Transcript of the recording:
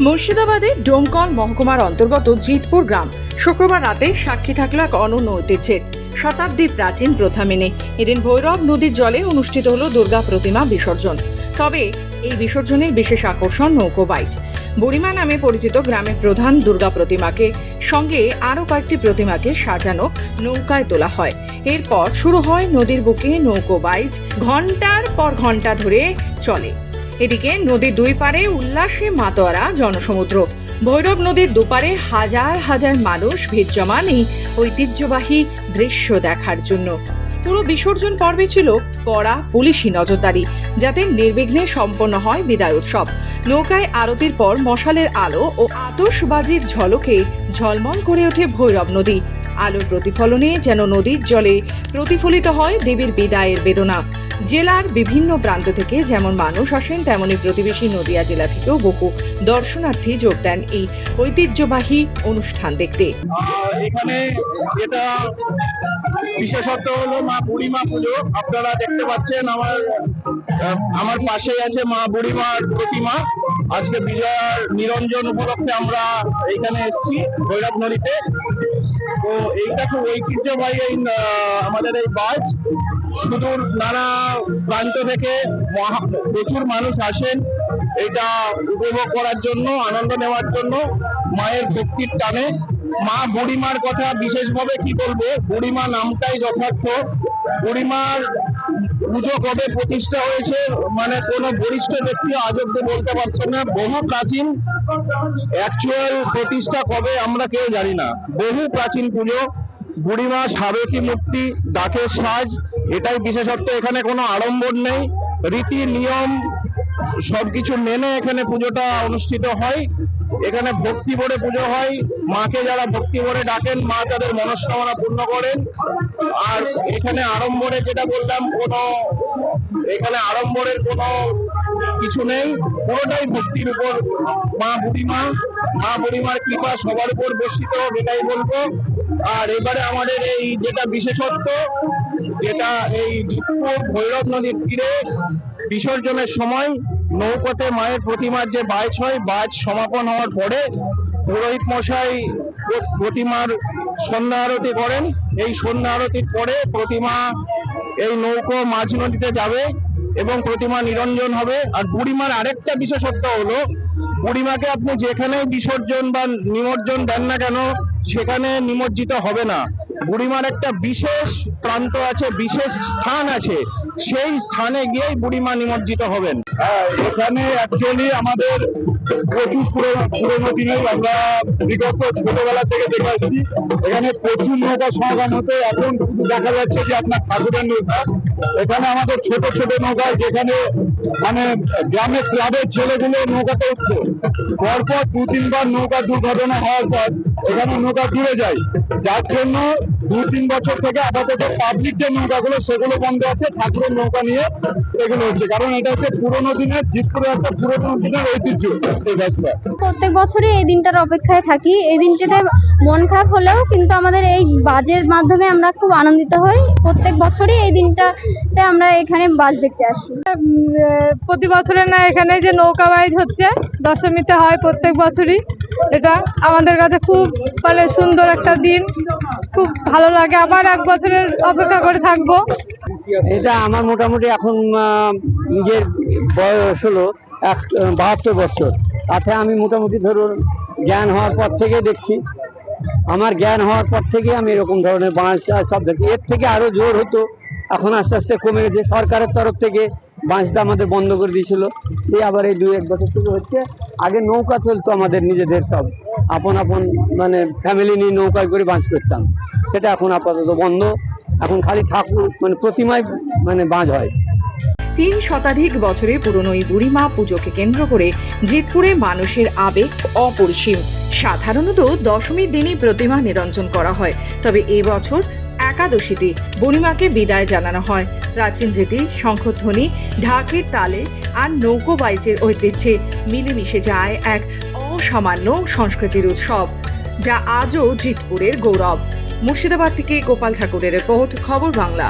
মুর্শিদাবাদের ডোমকল মহকুমার অন্তর্গত জিতপুর গ্রাম শুক্রবার রাতে সাক্ষী থাকল এক অনন্য ঐতিহ্যের শতাব্দী প্রাচীন প্রথা মেনে এদিন ভৈরব নদীর জলে অনুষ্ঠিত হল দুর্গা প্রতিমা বিসর্জন। তবে এই বিসর্জনের বিশেষ আকর্ষণ নৌকোবাইজ বুড়িমা নামে পরিচিত গ্রামের প্রধান দুর্গা প্রতিমাকে সঙ্গে আরও কয়েকটি প্রতিমাকে সাজানো নৌকায় তোলা হয়। এরপর শুরু হয় নদীর বুকে নৌকোবাইজ ঘণ্টার পর ঘণ্টা ধরে চলে। এদিকে নদীর দুই পারে উল্লাসে মাতোয়ারা জনসমুদ্র। ভৈরব নদীর দুপারে হাজার হাজার মানুষ ভিড় জমান এই ঐতিহ্যবাহী দৃশ্য দেখার জন্য। পুরো বিসর্জন পর্বে ছিল কড়া পুলিশি নজরদারি, যাতে নির্বিঘ্নে সম্পন্ন হয় বিদায় উৎসব। নৌকায় আরতির পর মশালের আলো ও আতশবাজির ঝলকে ঝলমল করে ওঠে ভৈরব নদী। আলোর প্রতিফলনে যেন নদীর জলে প্রতিফলিত হয় দেবীর বিদায়ের বেদনা। জেলার বিভিন্ন প্রান্ত থেকে যেমন মানুষ আসেন, তেমনি প্রতিবেশী নদিয়া জেলা থেকেও বহু দর্শনার্থী যোগ দেন এই ঐতিহ্যবাহী অনুষ্ঠান দেখতে। এখানে বিশেষত্ব হলো মা বুড়িমা পুজো। আপনারা দেখতে পাচ্ছেন আমার আমার পাশেই আছে মা বুড়িমার প্রতিমা। আজকে বিজয়ার নিরঞ্জন উপলক্ষে আমরা এখানে এসেছি, ভৈরব নদীতে। তো এইটা খুব ঐতিহ্যবাহী এই আমাদের এই বাস। সুদূর নানা প্রান্ত থেকে প্রচুর মানুষ আসেন। এটা উপভোগ করার জন্য, আনন্দ নেওয়ার জন্য, মায়ের ভক্তির টানে। মা বুড়িমার কথা বিশেষভাবে কি বলব? বুড়িমা নামটাই যথার্থ। বুড়িমার পুজো কবে প্রতিষ্ঠা হয়েছে? মানে কোনো বরিষ্ঠ ব্যক্তি আজ অব্দি বলতে পারছেন না। বহু প্রাচীন অ্যাকচুয়াল প্রতিষ্ঠা কবে আমরা কেউ জানি না। বহু প্রাচীন পুজো, বুড়িমা, সাবেকি মূর্তি ডাকের সাজ, এটাই বিশেষত্ব। এখানে কোনো আড়ম্বর নেই। রীতি, নিয়ম, সবকিছু মেনে এখানে পুজোটা অনুষ্ঠিত হয়। এখানে ভক্তি ভরে পুজো হয়। মাকে যারা ভক্তি ভরে ডাকেন, মা তাদের মনস্কামনা পূর্ণ করেন। আর এখানে আড়ম্বরে যেটা বললাম, কোনো এখানে আড়ম্বরের কোনো কিছু নেই। পুরোটাই ভক্তির উপর। মা বুড়িমা, মা বুড়িমার কৃপা সবার উপর বর্ষিত হোক এটাই বলব। আর এবারে আমাদের এই যেটা বিশেষত্ব, যেটা এই ভৈরব নদীর তীরে বিসর্জনের সময় নৌপথে মায়ের প্রতিমার যে বাজ হয়, বাজ সমাপন হওয়ার পরে পুরোহিত মশাই প্রতিমার সন্ধ্যা আরতি করেন। এই সন্ধ্যা আরতির পরে প্রতিমা এই নৌকো মাঝ নদীতে যাবে এবং প্রতিমা নিরঞ্জন হবে। আর বুড়িমার আরেকটা বিশেষত্ব হলো, বুড়িমাকে আপনি যেখানে বিসর্জন বা নিমজ্জন দেন না কেন, সেখানে নিমজ্জিত হবে না। বুড়িমার একটা বিশেষ প্রান্ত আছে, বিশেষ স্থান আছে। সেই স্থানে গিয়েই বুড়িমা নিমজ্জিত হবেন। হ্যাঁ, এখানে অ্যাকচুয়ালি আমাদের প্রচুর পুরোনো দিনের আমরা বিগত ছোটবেলা থেকে দেখে আসছি। এখানে প্রচুর নৌকা সমাগম হতো। এখন দেখা যাচ্ছে যে আপনার ঠাকুরের নৌকা। এখানে আমাদের ছোট ছোট নৌকা যেখানে মানে গ্রামের ক্লাবের ছেলেগুলো নৌকাতে উঠতো। পরপর দু তিনবার নৌকা দুর্ঘটনা হওয়ার পর এখানে নৌকা ডুবে যায়। যার জন্য দু তিন বছর থেকে আপাতত পাবলিক যে নৌকাগুলো সেগুলো বন্ধ আছে ঠাকুরের নৌকা নিয়ে এগুলো হচ্ছে। কারণ এটা হচ্ছে পুরোনো দিনের জিতপুরের একটা পুরোনো দিনের ঐতিহ্য এই গাছটা প্রত্যেক বছরই এই দিনটার অপেক্ষায় থাকি। এই দিনটিতে মন খারাপ হলেও কিন্তু আমাদের এই বাজের মাধ্যমে আমরা খুব আনন্দিত হই। প্রত্যেক বছরই এই দিনটাতে আমরা এখানে বাজ দেখতে আসি। প্রতি বছরে না এখানে যে নৌকা বাইজ হচ্ছে দশমীতে হয় প্রত্যেক বছরই। এটা আমাদের কাছে খুব মানে সুন্দর একটা দিন। খুব ভালো লাগে। আবার এক বছরের অপেক্ষা করে থাকব। এটা আমার মোটামুটি এখন নিজের বয়স হলো এক, বাহাত্তর বছর। তাতে আমি মোটামুটি ধরুন জ্ঞান হওয়ার পর থেকে দেখছি। আমার জ্ঞান হওয়ার পর থেকে আমি এরকম ধরনের বাঁশ সব দেখি। এর থেকে আরও জোর হতো। এখন আস্তে আস্তে কমে গেছে। সরকারের তরফ থেকে বাঁশটা আমাদের বন্ধ করে দিয়েছিল। এই আবার এই দুই এক বছর থেকে হচ্ছে, আগে নৌকা চলতো আমাদের নিজেদের সব। আপন আপন মানে ফ্যামিলি নিয়ে নৌকায় করে বাঁশ করতাম। সেটা এখন আপাতত বন্ধ। এখন খালি ঠাকুর মানে প্রতিমায় মানে বাঁধ হয়। তিন শতাধিক বছরে পুরনো এই বুড়িমা পুজোকে কেন্দ্র করে জিতপুরে মানুষের আবেগ অপরিসীম। সাধারণত দশমীর দিনই প্রতিমা নিরঞ্জন করা হয়। তবে এবছর একাদশীতে বুড়িমাকে বিদায় জানানো হয়। প্রাচীন রীতি, শঙ্খধ্বনি, ঢাকের তালে আর নৌকো বাইচের ঐতিহ্যে মিলেমিশে যায় এক অসামান্য সংস্কৃতির উৎসব, যা আজও জিতপুরের গৌরব। মুর্শিদাবাদ থেকে গোপাল ঠাকুরের রিপোর্ট, খবর বাংলা।